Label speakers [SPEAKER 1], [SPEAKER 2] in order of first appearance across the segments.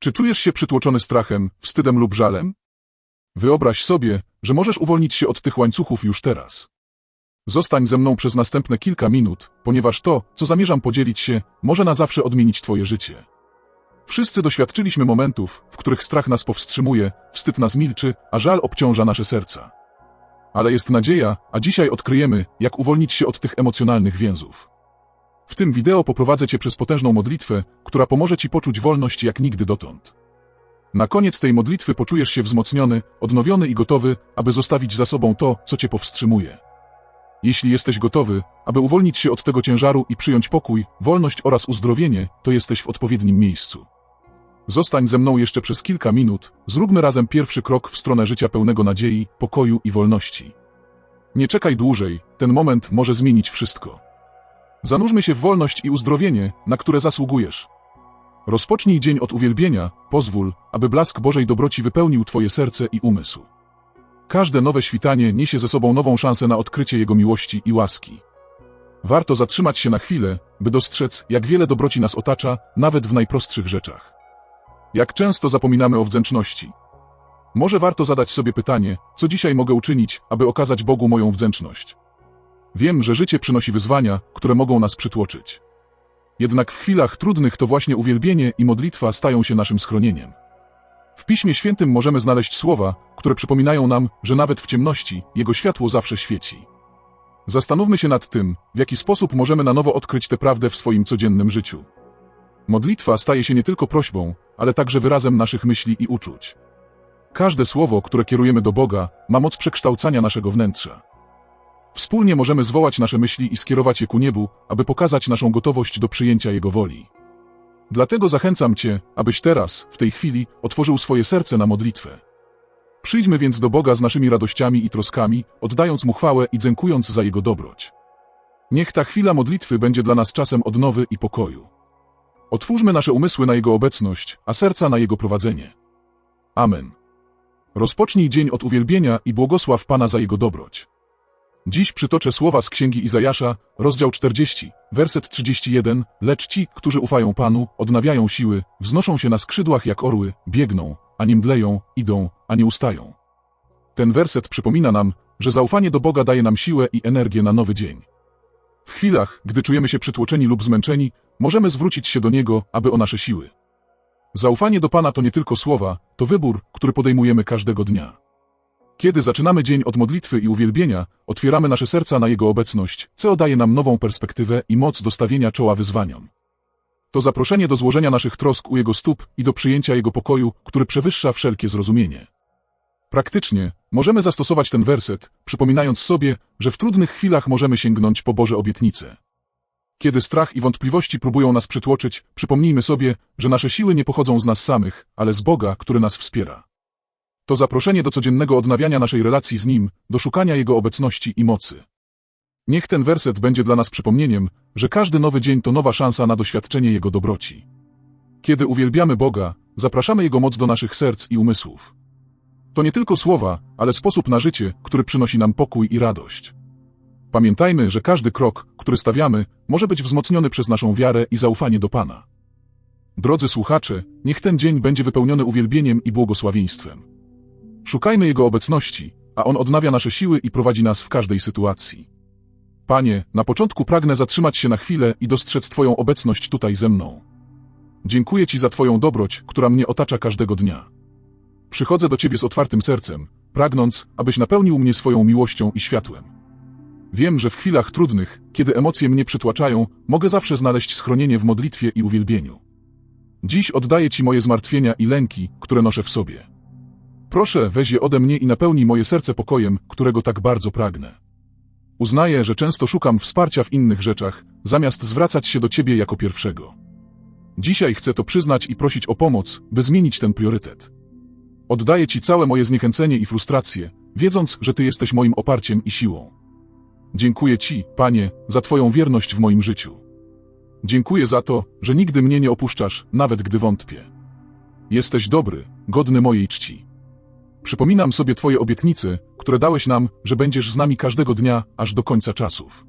[SPEAKER 1] Czy czujesz się przytłoczony strachem, wstydem lub żalem? Wyobraź sobie, że możesz uwolnić się od tych łańcuchów już teraz. Zostań ze mną przez następne kilka minut, ponieważ to, co zamierzam podzielić się, może na zawsze odmienić Twoje życie. Wszyscy doświadczyliśmy momentów, w których strach nas powstrzymuje, wstyd nas milczy, a żal obciąża nasze serca. Ale jest nadzieja, a dzisiaj odkryjemy, jak uwolnić się od tych emocjonalnych więzów. W tym wideo poprowadzę Cię przez potężną modlitwę, która pomoże Ci poczuć wolność jak nigdy dotąd. Na koniec tej modlitwy poczujesz się wzmocniony, odnowiony i gotowy, aby zostawić za sobą to, co Cię powstrzymuje. Jeśli jesteś gotowy, aby uwolnić się od tego ciężaru i przyjąć pokój, wolność oraz uzdrowienie, to jesteś w odpowiednim miejscu. Zostań ze mną jeszcze przez kilka minut, zróbmy razem pierwszy krok w stronę życia pełnego nadziei, pokoju i wolności. Nie czekaj dłużej, ten moment może zmienić wszystko. Zanurzmy się w wolność i uzdrowienie, na które zasługujesz. Rozpocznij dzień od uwielbienia, pozwól, aby blask Bożej dobroci wypełnił Twoje serce i umysł. Każde nowe świtanie niesie ze sobą nową szansę na odkrycie Jego miłości i łaski. Warto zatrzymać się na chwilę, by dostrzec, jak wiele dobroci nas otacza, nawet w najprostszych rzeczach. Jak często zapominamy o wdzięczności. Może warto zadać sobie pytanie, co dzisiaj mogę uczynić, aby okazać Bogu moją wdzięczność. Wiem, że życie przynosi wyzwania, które mogą nas przytłoczyć. Jednak w chwilach trudnych to właśnie uwielbienie i modlitwa stają się naszym schronieniem. W Piśmie Świętym możemy znaleźć słowa, które przypominają nam, że nawet w ciemności Jego światło zawsze świeci. Zastanówmy się nad tym, w jaki sposób możemy na nowo odkryć tę prawdę w swoim codziennym życiu. Modlitwa staje się nie tylko prośbą, ale także wyrazem naszych myśli i uczuć. Każde słowo, które kierujemy do Boga, ma moc przekształcania naszego wnętrza. Wspólnie możemy zwołać nasze myśli i skierować je ku niebu, aby pokazać naszą gotowość do przyjęcia Jego woli. Dlatego zachęcam Cię, abyś teraz, w tej chwili, otworzył swoje serce na modlitwę. Przyjdźmy więc do Boga z naszymi radościami i troskami, oddając Mu chwałę i dziękując za Jego dobroć. Niech ta chwila modlitwy będzie dla nas czasem odnowy i pokoju. Otwórzmy nasze umysły na Jego obecność, a serca na Jego prowadzenie. Amen. Rozpocznij dzień od uwielbienia i błogosław Pana za Jego dobroć. Dziś przytoczę słowa z Księgi Izajasza, rozdział 40, werset 31, lecz ci, którzy ufają Panu, odnawiają siły, wznoszą się na skrzydłach jak orły, biegną, a nie mdleją, idą, a nie ustają. Ten werset przypomina nam, że zaufanie do Boga daje nam siłę i energię na nowy dzień. W chwilach, gdy czujemy się przytłoczeni lub zmęczeni, możemy zwrócić się do Niego, aby o nasze siły. Zaufanie do Pana to nie tylko słowa, to wybór, który podejmujemy każdego dnia. Kiedy zaczynamy dzień od modlitwy i uwielbienia, otwieramy nasze serca na Jego obecność, co daje nam nową perspektywę i moc do stawienia czoła wyzwaniom. To zaproszenie do złożenia naszych trosk u Jego stóp i do przyjęcia Jego pokoju, który przewyższa wszelkie zrozumienie. Praktycznie, możemy zastosować ten werset, przypominając sobie, że w trudnych chwilach możemy sięgnąć po Boże obietnice. Kiedy strach i wątpliwości próbują nas przytłoczyć, przypomnijmy sobie, że nasze siły nie pochodzą z nas samych, ale z Boga, który nas wspiera. To zaproszenie do codziennego odnawiania naszej relacji z Nim, do szukania Jego obecności i mocy. Niech ten werset będzie dla nas przypomnieniem, że każdy nowy dzień to nowa szansa na doświadczenie Jego dobroci. Kiedy uwielbiamy Boga, zapraszamy Jego moc do naszych serc i umysłów. To nie tylko słowa, ale sposób na życie, który przynosi nam pokój i radość. Pamiętajmy, że każdy krok, który stawiamy, może być wzmocniony przez naszą wiarę i zaufanie do Pana. Drodzy słuchacze, niech ten dzień będzie wypełniony uwielbieniem i błogosławieństwem. Szukajmy Jego obecności, a On odnawia nasze siły i prowadzi nas w każdej sytuacji. Panie, na początku pragnę zatrzymać się na chwilę i dostrzec Twoją obecność tutaj ze mną. Dziękuję Ci za Twoją dobroć, która mnie otacza każdego dnia. Przychodzę do Ciebie z otwartym sercem, pragnąc, abyś napełnił mnie swoją miłością i światłem. Wiem, że w chwilach trudnych, kiedy emocje mnie przytłaczają, mogę zawsze znaleźć schronienie w modlitwie i uwielbieniu. Dziś oddaję Ci moje zmartwienia i lęki, które noszę w sobie. Proszę, weź je ode mnie i napełnij moje serce pokojem, którego tak bardzo pragnę. Uznaję, że często szukam wsparcia w innych rzeczach, zamiast zwracać się do Ciebie jako pierwszego. Dzisiaj chcę to przyznać i prosić o pomoc, by zmienić ten priorytet. Oddaję Ci całe moje zniechęcenie i frustrację, wiedząc, że Ty jesteś moim oparciem i siłą. Dziękuję Ci, Panie, za Twoją wierność w moim życiu. Dziękuję za to, że nigdy mnie nie opuszczasz, nawet gdy wątpię. Jesteś dobry, godny mojej czci. Przypominam sobie Twoje obietnice, które dałeś nam, że będziesz z nami każdego dnia, aż do końca czasów.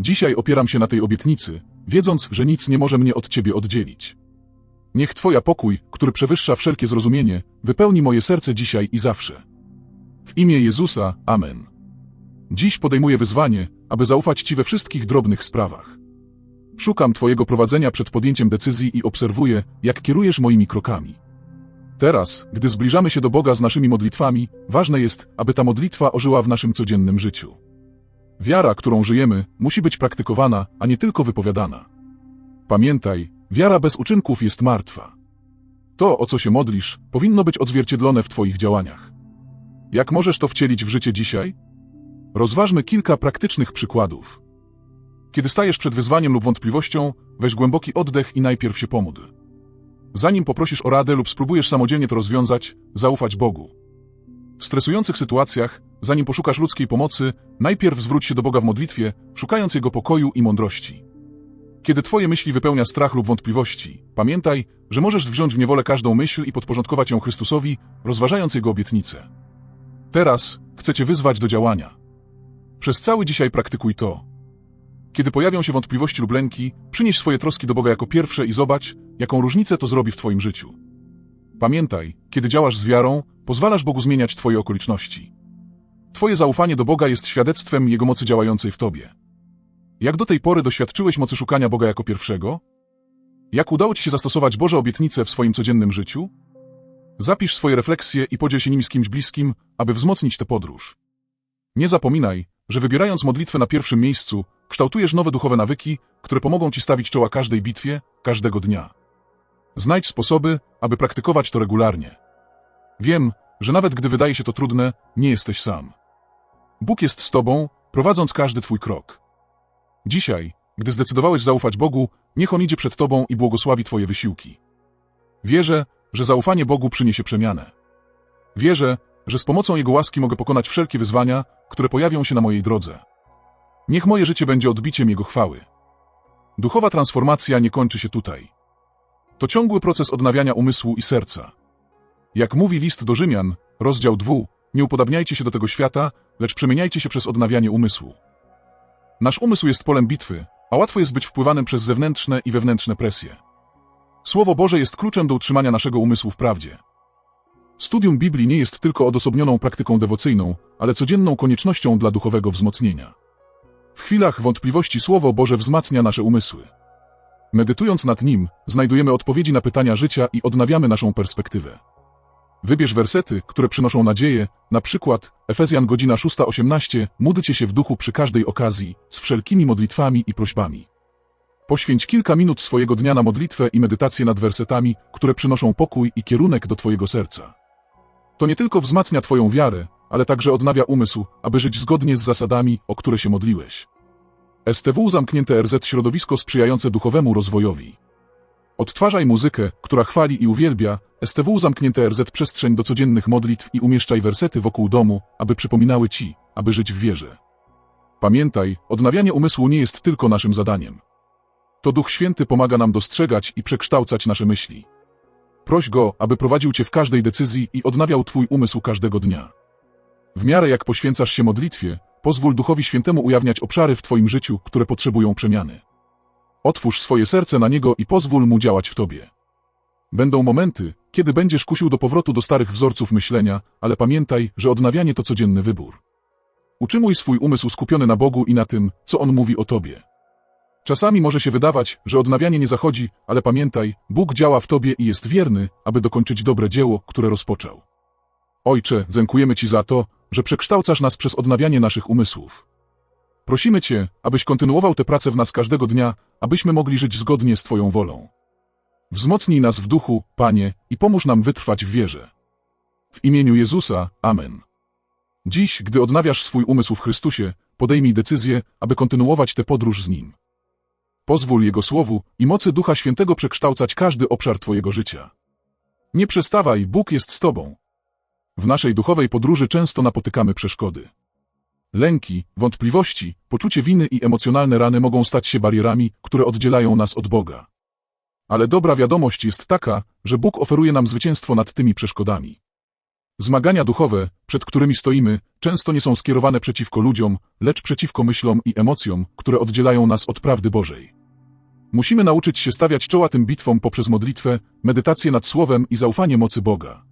[SPEAKER 1] Dzisiaj opieram się na tej obietnicy, wiedząc, że nic nie może mnie od Ciebie oddzielić. Niech Twoja pokój, który przewyższa wszelkie zrozumienie, wypełni moje serce dzisiaj i zawsze. W imię Jezusa, Amen. Dziś podejmuję wyzwanie, aby zaufać Ci we wszystkich drobnych sprawach. Szukam Twojego prowadzenia przed podjęciem decyzji i obserwuję, jak kierujesz moimi krokami. Teraz, gdy zbliżamy się do Boga z naszymi modlitwami, ważne jest, aby ta modlitwa ożyła w naszym codziennym życiu. Wiara, którą żyjemy, musi być praktykowana, a nie tylko wypowiadana. Pamiętaj, wiara bez uczynków jest martwa. To, o co się modlisz, powinno być odzwierciedlone w Twoich działaniach. Jak możesz to wcielić w życie dzisiaj? Rozważmy kilka praktycznych przykładów. Kiedy stajesz przed wyzwaniem lub wątpliwością, weź głęboki oddech i najpierw się pomódl. Zanim poprosisz o radę lub spróbujesz samodzielnie to rozwiązać, zaufać Bogu. W stresujących sytuacjach, zanim poszukasz ludzkiej pomocy, najpierw zwróć się do Boga w modlitwie, szukając Jego pokoju i mądrości. Kiedy Twoje myśli wypełnia strach lub wątpliwości, pamiętaj, że możesz wziąć w niewolę każdą myśl i podporządkować ją Chrystusowi, rozważając Jego obietnice. Teraz chcę Cię wyzwać do działania. Przez cały dzisiaj praktykuj to. Kiedy pojawią się wątpliwości lub lęki, przynieś swoje troski do Boga jako pierwsze i zobacz, jaką różnicę to zrobi w Twoim życiu. Pamiętaj, kiedy działasz z wiarą, pozwalasz Bogu zmieniać Twoje okoliczności. Twoje zaufanie do Boga jest świadectwem Jego mocy działającej w Tobie. Jak do tej pory doświadczyłeś mocy szukania Boga jako pierwszego? Jak udało Ci się zastosować Boże obietnice w swoim codziennym życiu? Zapisz swoje refleksje i podziel się nimi z kimś bliskim, aby wzmocnić tę podróż. Nie zapominaj, że wybierając modlitwę na pierwszym miejscu, kształtujesz nowe duchowe nawyki, które pomogą Ci stawić czoła każdej bitwie, każdego dnia. Znajdź sposoby, aby praktykować to regularnie. Wiem, że nawet gdy wydaje się to trudne, nie jesteś sam. Bóg jest z Tobą, prowadząc każdy Twój krok. Dzisiaj, gdy zdecydowałeś zaufać Bogu, niech On idzie przed Tobą i błogosławi Twoje wysiłki. Wierzę, że zaufanie Bogu przyniesie przemianę. Wierzę, że z pomocą Jego łaski mogę pokonać wszelkie wyzwania, które pojawią się na mojej drodze. Niech moje życie będzie odbiciem Jego chwały. Duchowa transformacja nie kończy się tutaj. To ciągły proces odnawiania umysłu i serca. Jak mówi list do Rzymian, rozdział 2, nie upodabniajcie się do tego świata, lecz przemieniajcie się przez odnawianie umysłu. Nasz umysł jest polem bitwy, a łatwo jest być wpływanym przez zewnętrzne i wewnętrzne presje. Słowo Boże jest kluczem do utrzymania naszego umysłu w prawdzie. Studium Biblii nie jest tylko odosobnioną praktyką dewocyjną, ale codzienną koniecznością dla duchowego wzmocnienia. W chwilach wątpliwości Słowo Boże wzmacnia nasze umysły. Medytując nad nim, znajdujemy odpowiedzi na pytania życia i odnawiamy naszą perspektywę. Wybierz wersety, które przynoszą nadzieję, na przykład Efezjan godzina 6.18 módlcie się w duchu przy każdej okazji, z wszelkimi modlitwami i prośbami. Poświęć kilka minut swojego dnia na modlitwę i medytację nad wersetami, które przynoszą pokój i kierunek do Twojego serca. To nie tylko wzmacnia Twoją wiarę, ale także odnawia umysł, aby żyć zgodnie z zasadami, o które się modliłeś. STW zamknięte RZ środowisko sprzyjające duchowemu rozwojowi. Odtwarzaj muzykę, która chwali i uwielbia, STW zamknięte RZ przestrzeń do codziennych modlitw i umieszczaj wersety wokół domu, aby przypominały Ci, aby żyć w wierze. Pamiętaj, odnawianie umysłu nie jest tylko naszym zadaniem. To Duch Święty pomaga nam dostrzegać i przekształcać nasze myśli. Proś Go, aby prowadził Cię w każdej decyzji i odnawiał Twój umysł każdego dnia. W miarę jak poświęcasz się modlitwie, pozwól Duchowi Świętemu ujawniać obszary w Twoim życiu, które potrzebują przemiany. Otwórz swoje serce na Niego i pozwól Mu działać w Tobie. Będą momenty, kiedy będziesz kusił do powrotu do starych wzorców myślenia, ale pamiętaj, że odnawianie to codzienny wybór. Utrzymuj swój umysł skupiony na Bogu i na tym, co On mówi o Tobie. Czasami może się wydawać, że odnawianie nie zachodzi, ale pamiętaj, Bóg działa w Tobie i jest wierny, aby dokończyć dobre dzieło, które rozpoczął. Ojcze, dziękujemy Ci za to, że przekształcasz nas przez odnawianie naszych umysłów. Prosimy Cię, abyś kontynuował tę pracę w nas każdego dnia, abyśmy mogli żyć zgodnie z Twoją wolą. Wzmocnij nas w duchu, Panie, i pomóż nam wytrwać w wierze. W imieniu Jezusa, Amen. Dziś, gdy odnawiasz swój umysł w Chrystusie, podejmij decyzję, aby kontynuować tę podróż z Nim. Pozwól Jego Słowu i mocy Ducha Świętego przekształcać każdy obszar Twojego życia. Nie przestawaj, Bóg jest z Tobą. W naszej duchowej podróży często napotykamy przeszkody. Lęki, wątpliwości, poczucie winy i emocjonalne rany mogą stać się barierami, które oddzielają nas od Boga. Ale dobra wiadomość jest taka, że Bóg oferuje nam zwycięstwo nad tymi przeszkodami. Zmagania duchowe, przed którymi stoimy, często nie są skierowane przeciwko ludziom, lecz przeciwko myślom i emocjom, które oddzielają nas od prawdy Bożej. Musimy nauczyć się stawiać czoła tym bitwom poprzez modlitwę, medytację nad Słowem i zaufanie mocy Boga.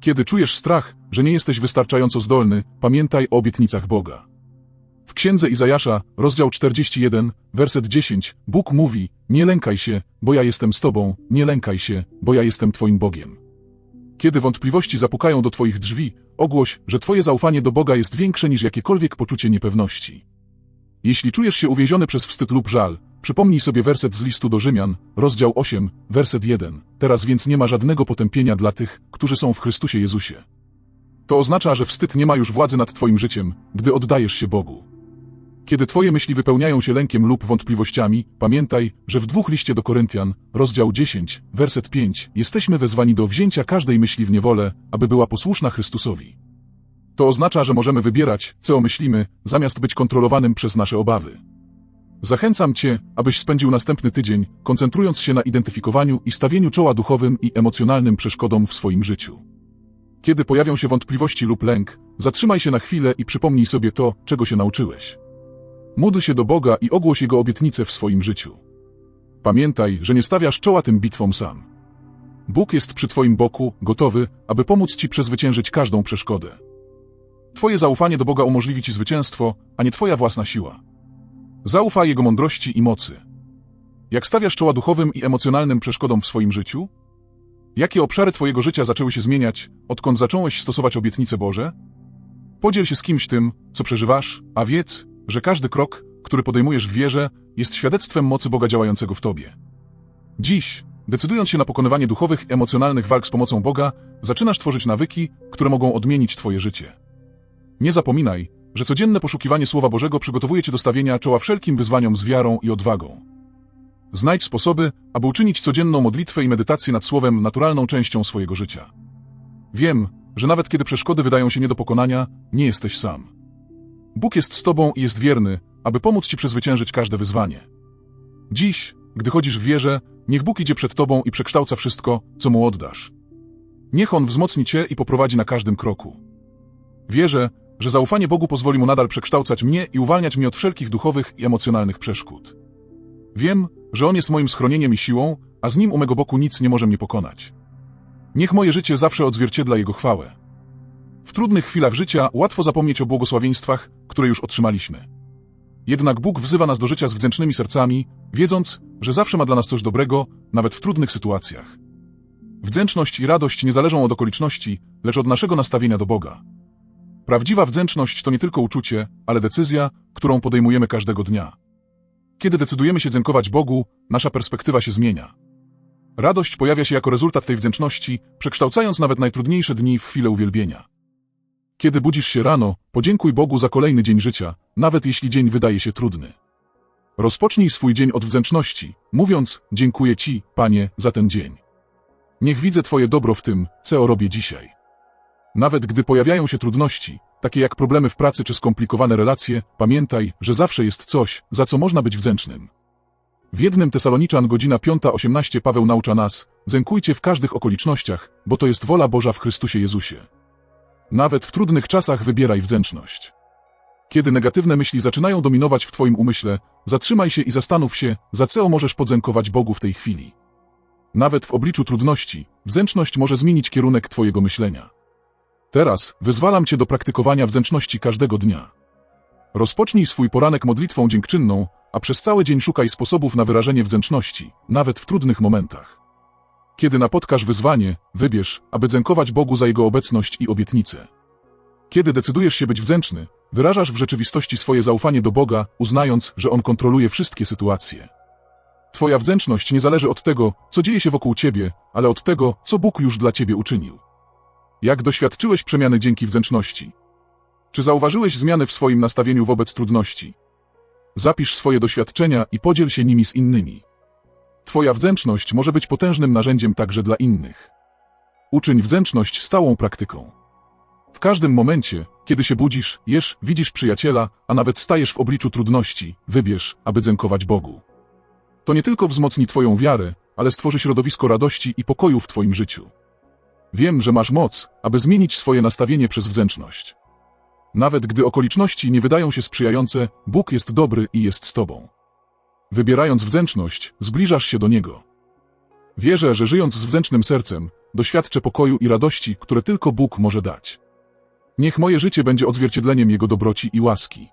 [SPEAKER 1] Kiedy czujesz strach, że nie jesteś wystarczająco zdolny, pamiętaj o obietnicach Boga. W księdze Izajasza, rozdział 41, werset 10, Bóg mówi: Nie lękaj się, bo ja jestem z tobą, nie lękaj się, bo ja jestem twoim Bogiem. Kiedy wątpliwości zapukają do twoich drzwi, ogłoś, że twoje zaufanie do Boga jest większe niż jakiekolwiek poczucie niepewności. Jeśli czujesz się uwięziony przez wstyd lub żal, przypomnij sobie werset z listu do Rzymian, rozdział 8, werset 1. Teraz więc nie ma żadnego potępienia dla tych, którzy są w Chrystusie Jezusie. To oznacza, że wstyd nie ma już władzy nad twoim życiem, gdy oddajesz się Bogu. Kiedy twoje myśli wypełniają się lękiem lub wątpliwościami, pamiętaj, że w dwóch liście do Koryntian, rozdział 10, werset 5, jesteśmy wezwani do wzięcia każdej myśli w niewolę, aby była posłuszna Chrystusowi. To oznacza, że możemy wybierać, co myślimy, zamiast być kontrolowanym przez nasze obawy. Zachęcam Cię, abyś spędził następny tydzień, koncentrując się na identyfikowaniu i stawieniu czoła duchowym i emocjonalnym przeszkodom w swoim życiu. Kiedy pojawią się wątpliwości lub lęk, zatrzymaj się na chwilę i przypomnij sobie to, czego się nauczyłeś. Módl się do Boga i ogłoś Jego obietnice w swoim życiu. Pamiętaj, że nie stawiasz czoła tym bitwom sam. Bóg jest przy Twoim boku, gotowy, aby pomóc Ci przezwyciężyć każdą przeszkodę. Twoje zaufanie do Boga umożliwi Ci zwycięstwo, a nie Twoja własna siła. Zaufaj Jego mądrości i mocy. Jak stawiasz czoła duchowym i emocjonalnym przeszkodom w swoim życiu? Jakie obszary Twojego życia zaczęły się zmieniać, odkąd zacząłeś stosować obietnice Boże? Podziel się z kimś tym, co przeżywasz, a wiedz, że każdy krok, który podejmujesz w wierze, jest świadectwem mocy Boga działającego w Tobie. Dziś, decydując się na pokonywanie duchowych, emocjonalnych walk z pomocą Boga, zaczynasz tworzyć nawyki, które mogą odmienić Twoje życie. Nie zapominaj, że codzienne poszukiwanie Słowa Bożego przygotowuje Cię do stawienia czoła wszelkim wyzwaniom z wiarą i odwagą. Znajdź sposoby, aby uczynić codzienną modlitwę i medytację nad Słowem naturalną częścią swojego życia. Wiem, że nawet kiedy przeszkody wydają się nie do pokonania, nie jesteś sam. Bóg jest z Tobą i jest wierny, aby pomóc Ci przezwyciężyć każde wyzwanie. Dziś, gdy chodzisz w wierze, niech Bóg idzie przed Tobą i przekształca wszystko, co Mu oddasz. Niech On wzmocni Cię i poprowadzi na każdym kroku. Wierzę, że zaufanie Bogu pozwoli Mu nadal przekształcać mnie i uwalniać mnie od wszelkich duchowych i emocjonalnych przeszkód. Wiem, że On jest moim schronieniem i siłą, a z Nim u mego boku nic nie może mnie pokonać. Niech moje życie zawsze odzwierciedla Jego chwałę. W trudnych chwilach życia łatwo zapomnieć o błogosławieństwach, które już otrzymaliśmy. Jednak Bóg wzywa nas do życia z wdzięcznymi sercami, wiedząc, że zawsze ma dla nas coś dobrego, nawet w trudnych sytuacjach. Wdzięczność i radość nie zależą od okoliczności, lecz od naszego nastawienia do Boga. Prawdziwa wdzięczność to nie tylko uczucie, ale decyzja, którą podejmujemy każdego dnia. Kiedy decydujemy się dziękować Bogu, nasza perspektywa się zmienia. Radość pojawia się jako rezultat tej wdzięczności, przekształcając nawet najtrudniejsze dni w chwilę uwielbienia. Kiedy budzisz się rano, podziękuj Bogu za kolejny dzień życia, nawet jeśli dzień wydaje się trudny. Rozpocznij swój dzień od wdzięczności, mówiąc, dziękuję Ci, Panie, za ten dzień. Niech widzę Twoje dobro w tym, co robię dzisiaj. Nawet gdy pojawiają się trudności, takie jak problemy w pracy czy skomplikowane relacje, pamiętaj, że zawsze jest coś, za co można być wdzięcznym. W jednym Tesaloniczan godzina 5.18 Paweł naucza nas, zękujcie w każdych okolicznościach, bo to jest wola Boża w Chrystusie Jezusie. Nawet w trudnych czasach wybieraj wdzięczność. Kiedy negatywne myśli zaczynają dominować w Twoim umyśle, zatrzymaj się i zastanów się, za co możesz podziękować Bogu w tej chwili. Nawet w obliczu trudności, wdzięczność może zmienić kierunek Twojego myślenia. Teraz wyzwalam Cię do praktykowania wdzięczności każdego dnia. Rozpocznij swój poranek modlitwą dziękczynną, a przez cały dzień szukaj sposobów na wyrażenie wdzięczności, nawet w trudnych momentach. Kiedy napotkasz wyzwanie, wybierz, aby dziękować Bogu za Jego obecność i obietnice. Kiedy decydujesz się być wdzięczny, wyrażasz w rzeczywistości swoje zaufanie do Boga, uznając, że On kontroluje wszystkie sytuacje. Twoja wdzięczność nie zależy od tego, co dzieje się wokół Ciebie, ale od tego, co Bóg już dla Ciebie uczynił. Jak doświadczyłeś przemiany dzięki wdzięczności? Czy zauważyłeś zmiany w swoim nastawieniu wobec trudności? Zapisz swoje doświadczenia i podziel się nimi z innymi. Twoja wdzięczność może być potężnym narzędziem także dla innych. Uczyń wdzięczność stałą praktyką. W każdym momencie, kiedy się budzisz, jesz, widzisz przyjaciela, a nawet stajesz w obliczu trudności, wybierz, aby dziękować Bogu. To nie tylko wzmocni Twoją wiarę, ale stworzy środowisko radości i pokoju w Twoim życiu. Wiem, że masz moc, aby zmienić swoje nastawienie przez wdzięczność. Nawet gdy okoliczności nie wydają się sprzyjające, Bóg jest dobry i jest z Tobą. Wybierając wdzięczność, zbliżasz się do Niego. Wierzę, że żyjąc z wdzięcznym sercem, doświadczę pokoju i radości, które tylko Bóg może dać. Niech moje życie będzie odzwierciedleniem Jego dobroci i łaski.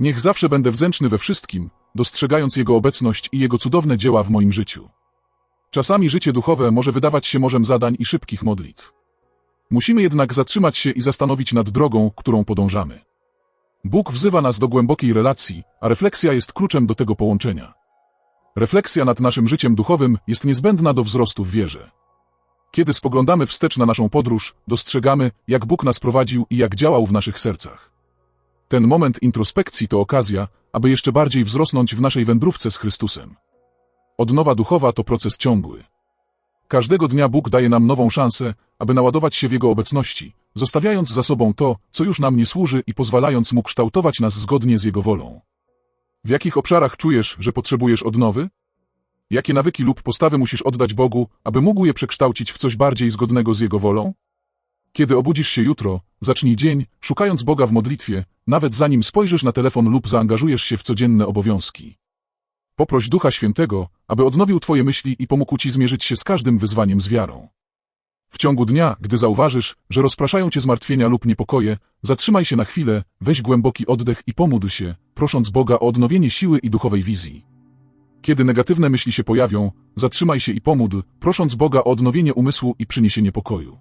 [SPEAKER 1] Niech zawsze będę wdzięczny we wszystkim, dostrzegając Jego obecność i Jego cudowne dzieła w moim życiu. Czasami życie duchowe może wydawać się morzem zadań i szybkich modlitw. Musimy jednak zatrzymać się i zastanowić nad drogą, którą podążamy. Bóg wzywa nas do głębokiej relacji, a refleksja jest kluczem do tego połączenia. Refleksja nad naszym życiem duchowym jest niezbędna do wzrostu w wierze. Kiedy spoglądamy wstecz na naszą podróż, dostrzegamy, jak Bóg nas prowadził i jak działał w naszych sercach. Ten moment introspekcji to okazja, aby jeszcze bardziej wzrosnąć w naszej wędrówce z Chrystusem. Odnowa duchowa to proces ciągły. Każdego dnia Bóg daje nam nową szansę, aby naładować się w Jego obecności, zostawiając za sobą to, co już nam nie służy i pozwalając Mu kształtować nas zgodnie z Jego wolą. W jakich obszarach czujesz, że potrzebujesz odnowy? Jakie nawyki lub postawy musisz oddać Bogu, aby mógł je przekształcić w coś bardziej zgodnego z Jego wolą? Kiedy obudzisz się jutro, zacznij dzień, szukając Boga w modlitwie, nawet zanim spojrzysz na telefon lub zaangażujesz się w codzienne obowiązki. Poproś Ducha Świętego, aby odnowił Twoje myśli i pomógł Ci zmierzyć się z każdym wyzwaniem z wiarą. W ciągu dnia, gdy zauważysz, że rozpraszają Cię zmartwienia lub niepokoje, zatrzymaj się na chwilę, weź głęboki oddech i pomódl się, prosząc Boga o odnowienie siły i duchowej wizji. Kiedy negatywne myśli się pojawią, zatrzymaj się i pomódl, prosząc Boga o odnowienie umysłu i przyniesienie pokoju.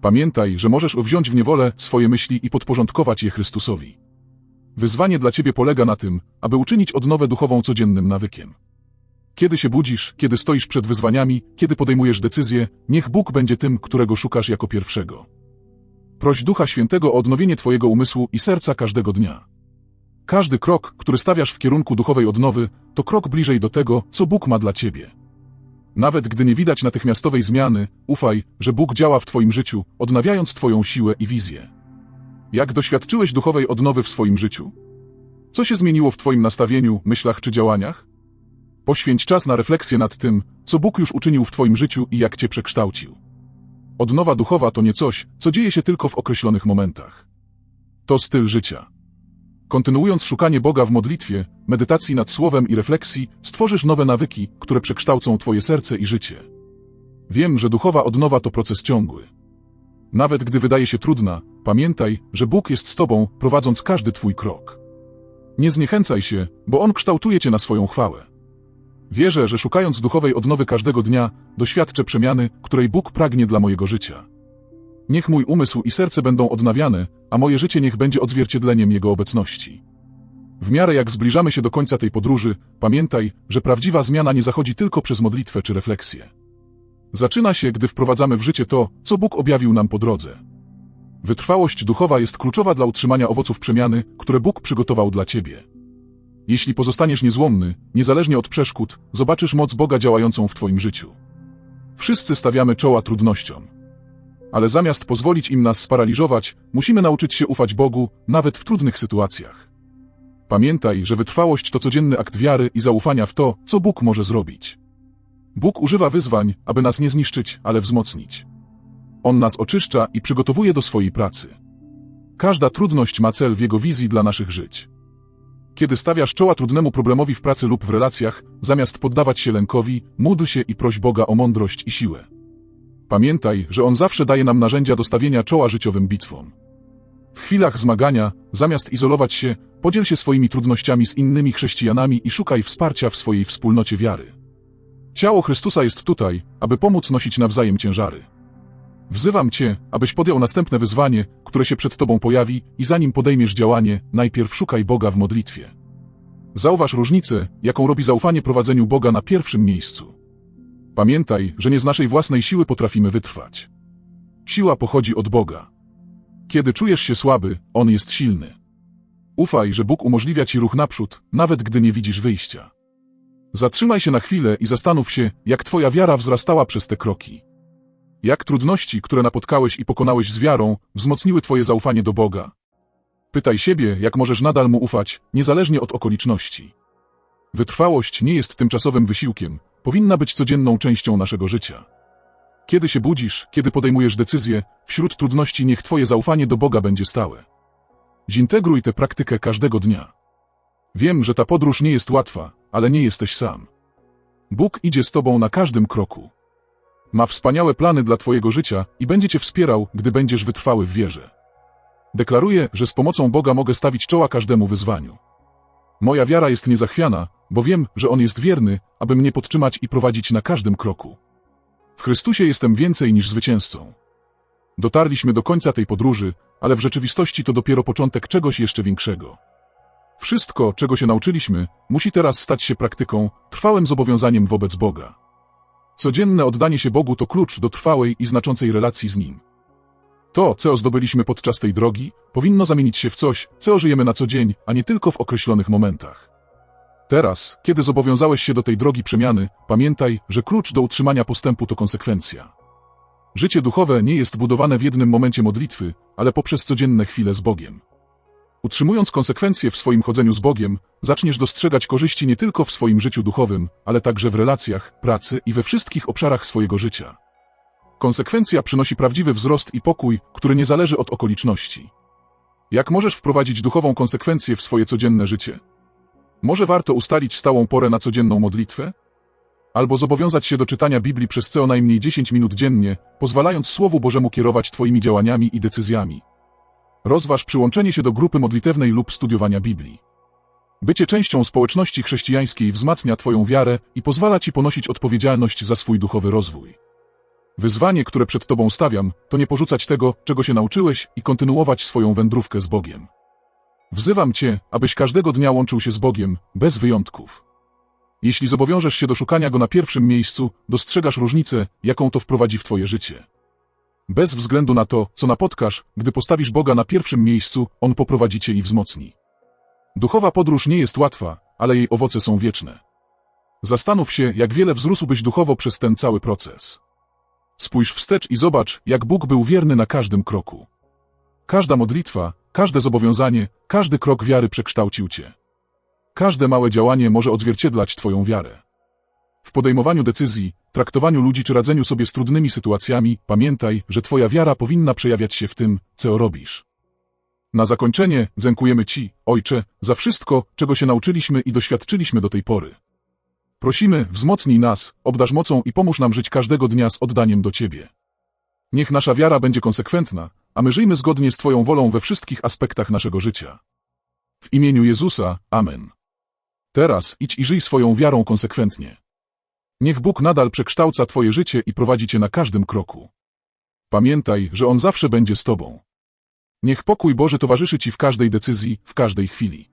[SPEAKER 1] Pamiętaj, że możesz wziąć w niewolę swoje myśli i podporządkować je Chrystusowi. Wyzwanie dla Ciebie polega na tym, aby uczynić odnowę duchową codziennym nawykiem. Kiedy się budzisz, kiedy stoisz przed wyzwaniami, kiedy podejmujesz decyzje, niech Bóg będzie tym, którego szukasz jako pierwszego. Proś Ducha Świętego o odnowienie Twojego umysłu i serca każdego dnia. Każdy krok, który stawiasz w kierunku duchowej odnowy, to krok bliżej do tego, co Bóg ma dla Ciebie. Nawet gdy nie widać natychmiastowej zmiany, ufaj, że Bóg działa w Twoim życiu, odnawiając Twoją siłę i wizję. Jak doświadczyłeś duchowej odnowy w swoim życiu? Co się zmieniło w Twoim nastawieniu, myślach czy działaniach? Poświęć czas na refleksję nad tym, co Bóg już uczynił w Twoim życiu i jak Cię przekształcił. Odnowa duchowa to nie coś, co dzieje się tylko w określonych momentach. To styl życia. Kontynuując szukanie Boga w modlitwie, medytacji nad słowem i refleksji, stworzysz nowe nawyki, które przekształcą Twoje serce i życie. Wiem, że duchowa odnowa to proces ciągły. Nawet gdy wydaje się trudna, pamiętaj, że Bóg jest z Tobą, prowadząc każdy Twój krok. Nie zniechęcaj się, bo On kształtuje Cię na swoją chwałę. Wierzę, że szukając duchowej odnowy każdego dnia, doświadczę przemiany, której Bóg pragnie dla mojego życia. Niech mój umysł i serce będą odnawiane, a moje życie niech będzie odzwierciedleniem Jego obecności. W miarę jak zbliżamy się do końca tej podróży, pamiętaj, że prawdziwa zmiana nie zachodzi tylko przez modlitwę czy refleksję. Zaczyna się, gdy wprowadzamy w życie to, co Bóg objawił nam po drodze. Wytrwałość duchowa jest kluczowa dla utrzymania owoców przemiany, które Bóg przygotował dla Ciebie. Jeśli pozostaniesz niezłomny, niezależnie od przeszkód, zobaczysz moc Boga działającą w Twoim życiu. Wszyscy stawiamy czoła trudnościom. Ale zamiast pozwolić im nas sparaliżować, musimy nauczyć się ufać Bogu, nawet w trudnych sytuacjach. Pamiętaj, że wytrwałość to codzienny akt wiary i zaufania w to, co Bóg może zrobić. Bóg używa wyzwań, aby nas nie zniszczyć, ale wzmocnić. On nas oczyszcza i przygotowuje do swojej pracy. Każda trudność ma cel w Jego wizji dla naszych żyć. Kiedy stawiasz czoła trudnemu problemowi w pracy lub w relacjach, zamiast poddawać się lękowi, módl się i proś Boga o mądrość i siłę. Pamiętaj, że On zawsze daje nam narzędzia do stawienia czoła życiowym bitwom. W chwilach zmagania, zamiast izolować się, podziel się swoimi trudnościami z innymi chrześcijanami i szukaj wsparcia w swojej wspólnocie wiary. Ciało Chrystusa jest tutaj, aby pomóc nosić nawzajem ciężary. Wzywam Cię, abyś podjął następne wyzwanie, które się przed Tobą pojawi i zanim podejmiesz działanie, najpierw szukaj Boga w modlitwie. Zauważ różnicę, jaką robi zaufanie prowadzeniu Boga na pierwszym miejscu. Pamiętaj, że nie z naszej własnej siły potrafimy wytrwać. Siła pochodzi od Boga. Kiedy czujesz się słaby, On jest silny. Ufaj, że Bóg umożliwia Ci ruch naprzód, nawet gdy nie widzisz wyjścia. Zatrzymaj się na chwilę i zastanów się, jak Twoja wiara wzrastała przez te kroki. Jak trudności, które napotkałeś i pokonałeś z wiarą, wzmocniły Twoje zaufanie do Boga. Pytaj siebie, jak możesz nadal Mu ufać, niezależnie od okoliczności. Wytrwałość nie jest tymczasowym wysiłkiem, powinna być codzienną częścią naszego życia. Kiedy się budzisz, kiedy podejmujesz decyzje, wśród trudności niech Twoje zaufanie do Boga będzie stałe. Zintegruj tę praktykę każdego dnia. Wiem, że ta podróż nie jest łatwa, ale nie jesteś sam. Bóg idzie z tobą na każdym kroku. Ma wspaniałe plany dla twojego życia i będzie cię wspierał, gdy będziesz wytrwały w wierze. Deklaruję, że z pomocą Boga mogę stawić czoła każdemu wyzwaniu. Moja wiara jest niezachwiana, bo wiem, że On jest wierny, aby mnie podtrzymać i prowadzić na każdym kroku. W Chrystusie jestem więcej niż zwycięzcą. Dotarliśmy do końca tej podróży, ale w rzeczywistości to dopiero początek czegoś jeszcze większego. Wszystko, czego się nauczyliśmy, musi teraz stać się praktyką, trwałym zobowiązaniem wobec Boga. Codzienne oddanie się Bogu to klucz do trwałej i znaczącej relacji z Nim. To, co zdobyliśmy podczas tej drogi, powinno zamienić się w coś, co żyjemy na co dzień, a nie tylko w określonych momentach. Teraz, kiedy zobowiązałeś się do tej drogi przemiany, pamiętaj, że klucz do utrzymania postępu to konsekwencja. Życie duchowe nie jest budowane w jednym momencie modlitwy, ale poprzez codzienne chwile z Bogiem. Utrzymując konsekwencje w swoim chodzeniu z Bogiem, zaczniesz dostrzegać korzyści nie tylko w swoim życiu duchowym, ale także w relacjach, pracy i we wszystkich obszarach swojego życia. Konsekwencja przynosi prawdziwy wzrost i pokój, który nie zależy od okoliczności. Jak możesz wprowadzić duchową konsekwencję w swoje codzienne życie? Może warto ustalić stałą porę na codzienną modlitwę? Albo zobowiązać się do czytania Biblii przez co najmniej 10 minut dziennie, pozwalając Słowu Bożemu kierować Twoimi działaniami i decyzjami. Rozważ przyłączenie się do grupy modlitewnej lub studiowania Biblii. Bycie częścią społeczności chrześcijańskiej wzmacnia Twoją wiarę i pozwala Ci ponosić odpowiedzialność za swój duchowy rozwój. Wyzwanie, które przed Tobą stawiam, to nie porzucać tego, czego się nauczyłeś i kontynuować swoją wędrówkę z Bogiem. Wzywam Cię, abyś każdego dnia łączył się z Bogiem, bez wyjątków. Jeśli zobowiążesz się do szukania Go na pierwszym miejscu, dostrzegasz różnicę, jaką to wprowadzi w Twoje życie. Bez względu na to, co napotkasz, gdy postawisz Boga na pierwszym miejscu, On poprowadzi Cię i wzmocni. Duchowa podróż nie jest łatwa, ale jej owoce są wieczne. Zastanów się, jak wiele wzrósłbyś duchowo przez ten cały proces. Spójrz wstecz i zobacz, jak Bóg był wierny na każdym kroku. Każda modlitwa, każde zobowiązanie, każdy krok wiary przekształcił Cię. Każde małe działanie może odzwierciedlać Twoją wiarę. W podejmowaniu decyzji, traktowaniu ludzi czy radzeniu sobie z trudnymi sytuacjami, pamiętaj, że Twoja wiara powinna przejawiać się w tym, co robisz. Na zakończenie dziękujemy Ci, Ojcze, za wszystko, czego się nauczyliśmy i doświadczyliśmy do tej pory. Prosimy, wzmocnij nas, obdarz mocą i pomóż nam żyć każdego dnia z oddaniem do Ciebie. Niech nasza wiara będzie konsekwentna, a my żyjmy zgodnie z Twoją wolą we wszystkich aspektach naszego życia. W imieniu Jezusa, Amen. Teraz idź i żyj swoją wiarą konsekwentnie. Niech Bóg nadal przekształca Twoje życie i prowadzi Cię na każdym kroku. Pamiętaj, że On zawsze będzie z Tobą. Niech pokój Boży towarzyszy Ci w każdej decyzji, w każdej chwili.